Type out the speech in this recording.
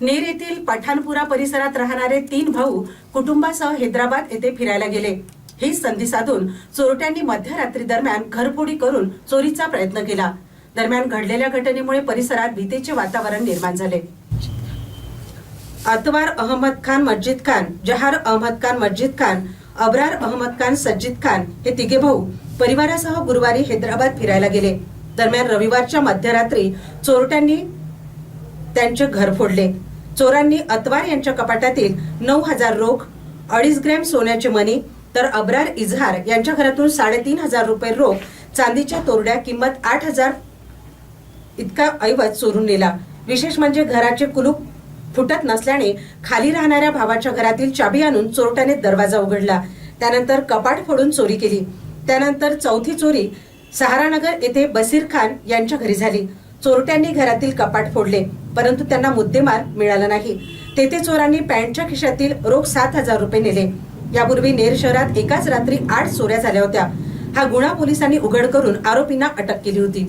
नेर येथील पठाणपुरा परिसरात राहणारे तीन भाऊ कुटुंबासह हैदराबाद येथे फिरायला गेले. ही संधी साधून चोरट्यांनी मध्यरात्री दरम्यान घरफोडी करून चोरीचा प्रयत्न केला. दरम्यान घडलेल्या घटनेमुळे परिसरात भीतीचे वातावरण निर्माण झाले. अतवार अहमद खान मस्जिद खान जहार अहमद खान मस्जिद खान अब्रार अहमद खान सज्जिद खान हे तिघे भाऊ परिवारासह गुरुवारी हैदराबाद फिरायला गेले. दरम्यान रविवारच्या मध्यरात्री चोरट्यांनी त्यांचे घर फोडले. चोरांनी अतवार यांच्या कपाटातील नऊ हजार रोख अडीच ग्रॅम सोन्याचे मणी तर अब्रार इजहार यांच्या घरातून साडेतीन हजार रुपये रोख चांदीच्या तोरड्या किंमत आठ हजार इतका ऐवज चोरून नेला. विशेष म्हणजे घराचे कुलूप फुटत नसल्याने खाली राहणाऱ्या भावाच्या घरातील चाबी आणून चोरट्याने दरवाजा उघडला. त्यानंतर कपाट फोडून चोरी केली. त्यानंतर चौथी चोरी सहारानगर येथे बसीर खान यांच्या घरी झाली. चोरट्यांनी घरातील कपाट फोडले परंतु त्यांना मुद्देमाल मिळाला नाही. तेथे चोरांनी पॅन्टच्या खिशातील रोख सात हजार रुपये नेले. यापूर्वी नेर शहरात एकाच रात्री आठ चोऱ्या झाल्या होत्या. हा गुन्हा पोलिसांनी उघड करून आरोपींना अटक केली होती.